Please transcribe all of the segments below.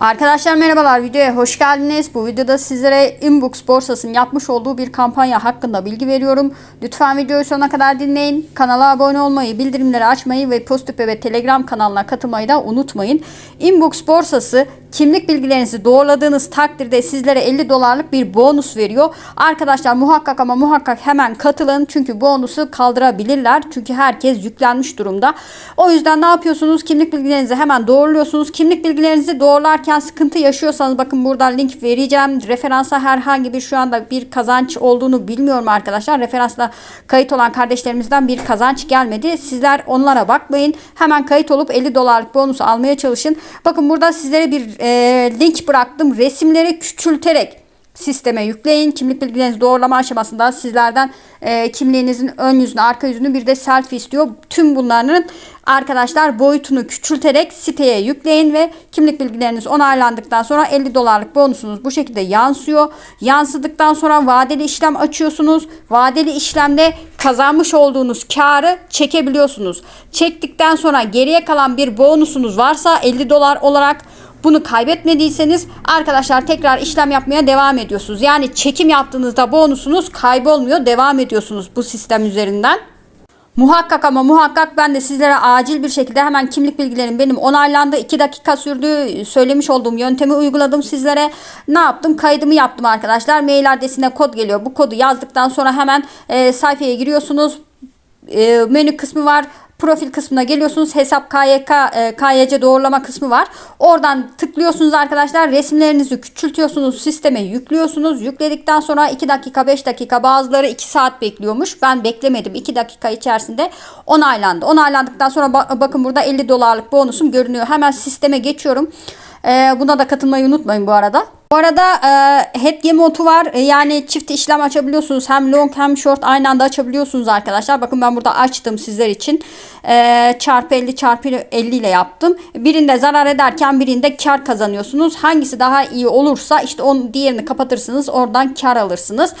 Arkadaşlar merhabalar videoya hoş geldiniz. Bu videoda sizlere Inbox borsasının yapmış olduğu bir kampanya hakkında bilgi veriyorum. Lütfen videoyu sonuna kadar dinleyin. Kanala abone olmayı, bildirimleri açmayı ve Postüpe ve Telegram kanalına katılmayı da unutmayın. Inbox borsası kimlik bilgilerinizi doğruladığınız takdirde sizlere 50 dolarlık bir bonus veriyor. Arkadaşlar muhakkak ama muhakkak hemen katılın. Çünkü bonusu kaldırabilirler. Çünkü herkes yüklenmiş durumda. O yüzden ne yapıyorsunuz? Kimlik bilgilerinizi hemen doğruluyorsunuz. Kimlik bilgilerinizi doğrularken sıkıntı yaşıyorsanız bakın buradan link vereceğim. Referansa herhangi bir şu anda bir kazanç olduğunu bilmiyorum arkadaşlar. Referansla kayıt olan kardeşlerimizden bir kazanç gelmedi. Sizler onlara bakmayın. Hemen kayıt olup 50 dolarlık bonus almaya çalışın. Bakın burada sizlere bir e, link bıraktım. Resimleri küçülterek sisteme yükleyin. Kimlik bilgilerinizi doğrulama aşamasında sizlerden e, kimliğinizin ön yüzünü, arka yüzünü bir de selfie istiyor. Tüm bunların arkadaşlar boyutunu küçülterek siteye yükleyin ve kimlik bilgileriniz onaylandıktan sonra 50 dolarlık bonusunuz bu şekilde yansıyor. Yansıdıktan sonra vadeli işlem açıyorsunuz. Vadeli işlemde kazanmış olduğunuz karı çekebiliyorsunuz. Çektikten sonra geriye kalan bir bonusunuz varsa 50 dolar olarak bunu kaybetmediyseniz arkadaşlar tekrar işlem yapmaya devam ediyorsunuz. Yani çekim yaptığınızda bonusunuz kaybolmuyor. Devam ediyorsunuz bu sistem üzerinden. Muhakkak ama muhakkak ben de sizlere acil bir şekilde hemen kimlik bilgilerim benim onaylandı. 2 dakika sürdü. Söylemiş olduğum yöntemi uyguladım sizlere. Ne yaptım? Kaydımı yaptım arkadaşlar. Mail adresine kod geliyor. Bu kodu yazdıktan sonra hemen e, sayfaya giriyorsunuz. E, menü kısmı var profil kısmına geliyorsunuz. Hesap KYK, e, KYC doğrulama kısmı var. Oradan tıklıyorsunuz arkadaşlar. Resimlerinizi küçültüyorsunuz. Sisteme yüklüyorsunuz. Yükledikten sonra 2 dakika 5 dakika bazıları 2 saat bekliyormuş. Ben beklemedim. 2 dakika içerisinde onaylandı. Onaylandıktan sonra bak- bakın burada 50 dolarlık bonusum görünüyor. Hemen sisteme geçiyorum. E, buna da katılmayı unutmayın bu arada. Bu arada e, head modu var. E, yani çift işlem açabiliyorsunuz. Hem long hem short aynı anda açabiliyorsunuz arkadaşlar. Bakın ben burada açtım sizler için. E, çarpı 50 çarpı 50 ile yaptım. Birinde zarar ederken birinde kar kazanıyorsunuz. Hangisi daha iyi olursa işte onun diğerini kapatırsınız. Oradan kar alırsınız.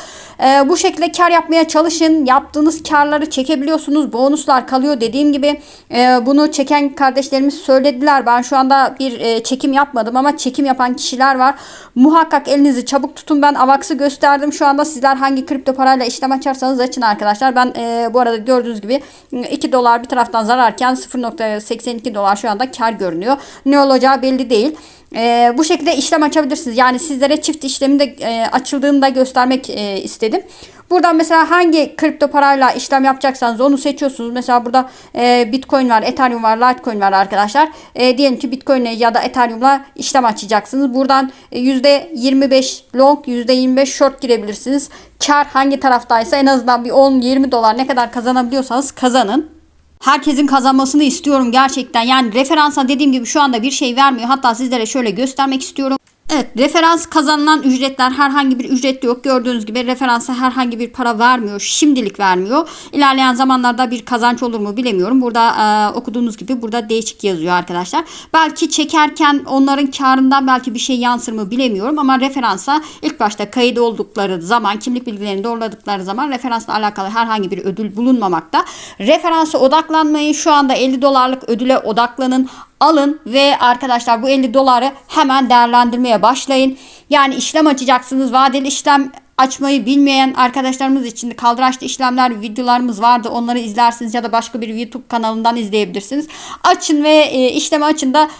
E, bu şekilde kar yapmaya çalışın. Yaptığınız karları çekebiliyorsunuz. Bonuslar kalıyor dediğim gibi. E, bunu çeken kardeşlerimiz söylediler. Ben şu anda bir e, çekim yapmadım ama çekim yapan kişiler var. Muhakkak elinizi çabuk tutun. Ben Avax'ı gösterdim. Şu anda sizler hangi kripto parayla işlem açarsanız açın arkadaşlar. Ben e, bu arada gördüğünüz gibi 2 dolar bir taraftan zararken 0.82 dolar şu anda kar görünüyor. Ne olacağı belli değil. E, bu şekilde işlem açabilirsiniz. Yani sizlere çift işlemin de e, açıldığını da göstermek e, istedim. Buradan mesela hangi kripto parayla işlem yapacaksanız onu seçiyorsunuz. Mesela burada e, Bitcoin var, Ethereum var, Litecoin var arkadaşlar. E, diyelim ki Bitcoin ya da Ethereum'la işlem açacaksınız. Buradan e, %25 long, %25 short girebilirsiniz. Kar hangi taraftaysa en azından bir 10-20 dolar ne kadar kazanabiliyorsanız kazanın. Herkesin kazanmasını istiyorum gerçekten. Yani referansa dediğim gibi şu anda bir şey vermiyor. Hatta sizlere şöyle göstermek istiyorum. Evet referans kazanılan ücretler herhangi bir ücret yok. Gördüğünüz gibi referansa herhangi bir para vermiyor. Şimdilik vermiyor. İlerleyen zamanlarda bir kazanç olur mu bilemiyorum. Burada e, okuduğunuz gibi burada değişik yazıyor arkadaşlar. Belki çekerken onların karından belki bir şey yansır mı bilemiyorum. Ama referansa ilk başta kayıt oldukları zaman kimlik bilgilerini doğruladıkları zaman referansla alakalı herhangi bir ödül bulunmamakta. Referansa odaklanmayın. Şu anda 50 dolarlık ödüle odaklanın alın ve arkadaşlar bu 50 doları hemen değerlendirmeye başlayın. Yani işlem açacaksınız. Vadeli işlem açmayı bilmeyen arkadaşlarımız için kaldıraçlı işlemler videolarımız vardı. Onları izlersiniz ya da başka bir YouTube kanalından izleyebilirsiniz. Açın ve e, işlemi açın da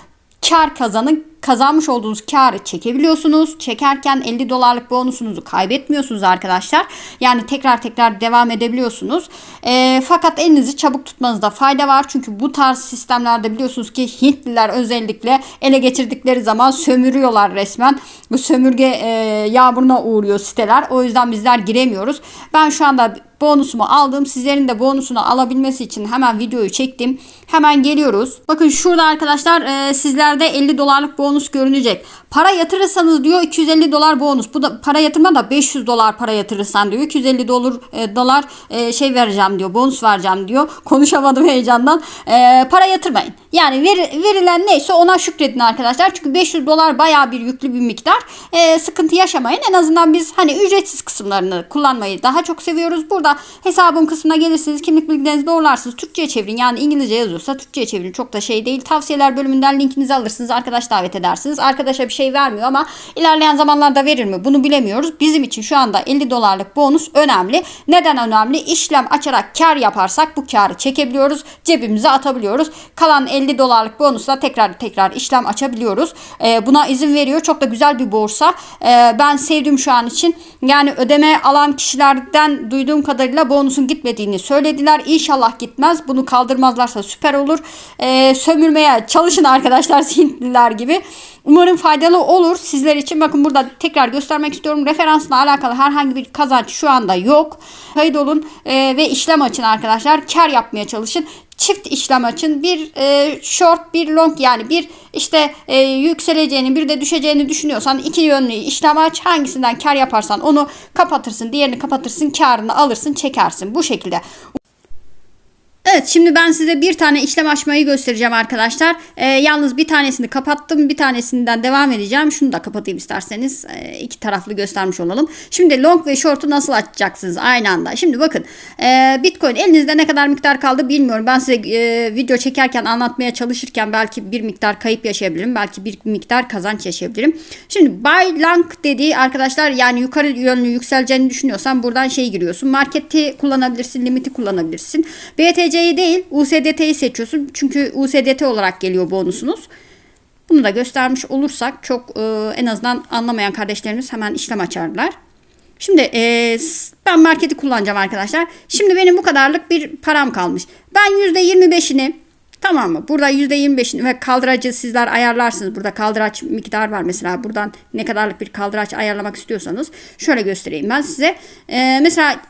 kar kazanın. Kazanmış olduğunuz karı çekebiliyorsunuz. Çekerken 50 dolarlık bonusunuzu kaybetmiyorsunuz arkadaşlar. Yani tekrar tekrar devam edebiliyorsunuz. E, fakat elinizi çabuk tutmanızda fayda var. Çünkü bu tarz sistemlerde biliyorsunuz ki Hintliler özellikle ele geçirdikleri zaman sömürüyorlar resmen. Bu sömürge e, yağmuruna uğruyor siteler. O yüzden bizler giremiyoruz. Ben şu anda bonusumu aldım. Sizlerin de bonusunu alabilmesi için hemen videoyu çektim. Hemen geliyoruz. Bakın şurada arkadaşlar e, sizlerde 50 dolarlık bonus görünecek. Para yatırırsanız diyor 250 dolar bonus. Bu da para yatırma da 500 dolar para yatırırsan diyor. 250 dolar e, dolar e, şey vereceğim diyor. Bonus vereceğim diyor. Konuşamadım heyecandan. E, para yatırmayın. Yani ver, verilen neyse ona şükredin arkadaşlar. Çünkü 500 dolar bayağı bir yüklü bir miktar. E, sıkıntı yaşamayın. En azından biz hani ücretsiz kısımlarını kullanmayı daha çok seviyoruz. Burada hesabım kısmına gelirsiniz. Kimlik bilgilerinizi doğrularsınız. Türkçe'ye çevirin. Yani İngilizce yazıyorsa Türkçe'ye çevirin. Çok da şey değil. Tavsiyeler bölümünden linkinizi alırsınız. Arkadaş davet edersiniz. Arkadaşa bir şey vermiyor ama ilerleyen zamanlarda verir mi? Bunu bilemiyoruz. Bizim için şu anda 50 dolarlık bonus önemli. Neden önemli? İşlem açarak kar yaparsak bu karı çekebiliyoruz. Cebimize atabiliyoruz. Kalan 50 dolarlık bonusla tekrar tekrar işlem açabiliyoruz. Ee, buna izin veriyor. Çok da güzel bir borsa. Ee, ben sevdim şu an için. Yani ödeme alan kişilerden duyduğum kadarıyla bonusun gitmediğini söylediler. İnşallah gitmez. Bunu kaldırmazlarsa süper olur. Ee, sömürmeye çalışın arkadaşlar Hintliler gibi. Umarım faydalı olur sizler için. Bakın burada tekrar göstermek istiyorum. Referansla alakalı herhangi bir kazanç şu anda yok. Kayıt olun e, ve işlem açın arkadaşlar. Kar yapmaya çalışın. Çift işlem açın. Bir e, short, bir long yani bir işte e, yükseleceğini, bir de düşeceğini düşünüyorsan iki yönlü işlem aç. Hangisinden kar yaparsan onu kapatırsın, diğerini kapatırsın, karını alırsın, çekersin. Bu şekilde. Evet şimdi ben size bir tane işlem açmayı göstereceğim arkadaşlar. Ee, yalnız bir tanesini kapattım. Bir tanesinden devam edeceğim. Şunu da kapatayım isterseniz. Ee, iki taraflı göstermiş olalım. Şimdi long ve short'u nasıl açacaksınız aynı anda? Şimdi bakın e, Bitcoin elinizde ne kadar miktar kaldı bilmiyorum. Ben size e, video çekerken anlatmaya çalışırken belki bir miktar kayıp yaşayabilirim. Belki bir miktar kazanç yaşayabilirim. Şimdi buy long dediği arkadaşlar yani yukarı yönlü yükseleceğini düşünüyorsan buradan şey giriyorsun. Marketi kullanabilirsin. Limiti kullanabilirsin. BTC USDT'yi değil USDT'yi seçiyorsun. Çünkü USDT olarak geliyor bonusunuz. Bunu da göstermiş olursak çok e, en azından anlamayan kardeşlerimiz hemen işlem açarlar. Şimdi e, ben marketi kullanacağım arkadaşlar. Şimdi benim bu kadarlık bir param kalmış. Ben %25'ini tamam mı? Burada %25'ini ve kaldıracı sizler ayarlarsınız. Burada kaldıraç miktar var mesela. Buradan ne kadarlık bir kaldıraç ayarlamak istiyorsanız şöyle göstereyim ben size. E, mesela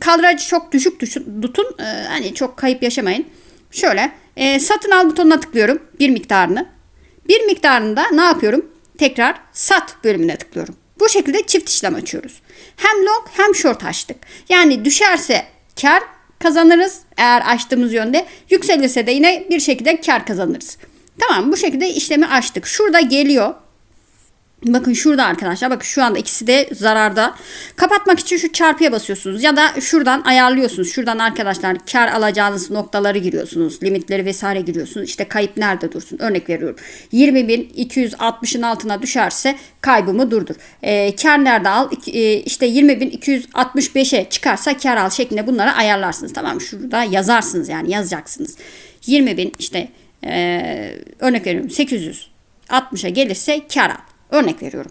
Kadrajı çok düşük tutun. Ee, hani çok kayıp yaşamayın. Şöyle e, satın al butonuna tıklıyorum. Bir miktarını. Bir miktarında ne yapıyorum? Tekrar sat bölümüne tıklıyorum. Bu şekilde çift işlem açıyoruz. Hem long hem short açtık. Yani düşerse kar kazanırız eğer açtığımız yönde. Yükselirse de yine bir şekilde kar kazanırız. Tamam bu şekilde işlemi açtık. Şurada geliyor Bakın şurada arkadaşlar bakın şu anda ikisi de zararda. Kapatmak için şu çarpıya basıyorsunuz ya da şuradan ayarlıyorsunuz. Şuradan arkadaşlar kar alacağınız noktaları giriyorsunuz. Limitleri vesaire giriyorsunuz. İşte kayıp nerede dursun? Örnek veriyorum. 20.260'ın altına düşerse kaybımı durdur. E, kar nerede al? E, işte 20.265'e çıkarsa kar al şeklinde bunları ayarlarsınız. Tamam? Şurada yazarsınız yani yazacaksınız. 20.000 işte e, örnek veriyorum 860'a gelirse kar al. Örnek veriyorum.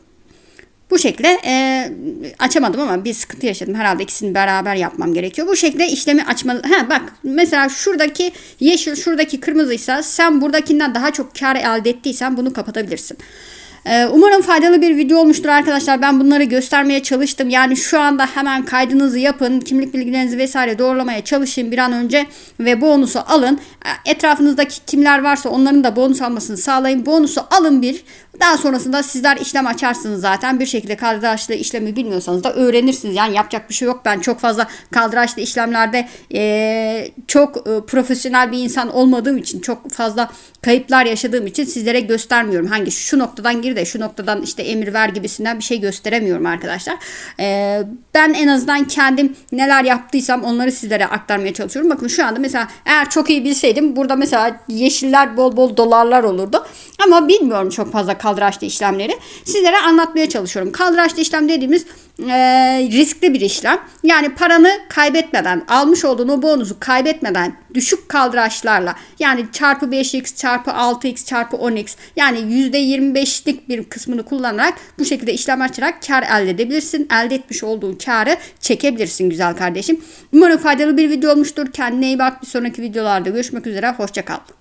Bu şekilde e, açamadım ama bir sıkıntı yaşadım. Herhalde ikisini beraber yapmam gerekiyor. Bu şekilde işlemi açma. Ha bak mesela şuradaki yeşil şuradaki kırmızıysa sen buradakinden daha çok kar elde ettiysen bunu kapatabilirsin. Ee, umarım faydalı bir video olmuştur arkadaşlar. Ben bunları göstermeye çalıştım. Yani şu anda hemen kaydınızı yapın. Kimlik bilgilerinizi vesaire doğrulamaya çalışın bir an önce ve bonusu alın. Ee, etrafınızdaki kimler varsa onların da bonus almasını sağlayın. Bonusu alın bir. Daha sonrasında sizler işlem açarsınız zaten. Bir şekilde kaldıraçlı işlemi bilmiyorsanız da öğrenirsiniz. Yani yapacak bir şey yok. Ben çok fazla kaldıraçlı işlemlerde e, çok e, profesyonel bir insan olmadığım için çok fazla kayıplar yaşadığım için sizlere göstermiyorum. Hangi şu noktadan gir de şu noktadan işte emir ver gibisinden bir şey gösteremiyorum arkadaşlar. E, ben en azından kendim neler yaptıysam onları sizlere aktarmaya çalışıyorum. Bakın şu anda mesela eğer çok iyi bilseydim burada mesela yeşiller bol bol dolarlar olurdu. Ama bilmiyorum çok fazla kaldıraçlı işlemleri. Sizlere anlatmaya çalışıyorum. Kaldıraçlı işlem dediğimiz e, riskli bir işlem. Yani paranı kaybetmeden, almış olduğun o bonusu kaybetmeden düşük kaldıraçlarla yani çarpı 5x, çarpı 6x, çarpı 10x yani %25'lik bir kısmını kullanarak bu şekilde işlem açarak kar elde edebilirsin. Elde etmiş olduğun karı çekebilirsin güzel kardeşim. Umarım faydalı bir video olmuştur. Kendine iyi bak. Bir sonraki videolarda görüşmek üzere. Hoşçakal.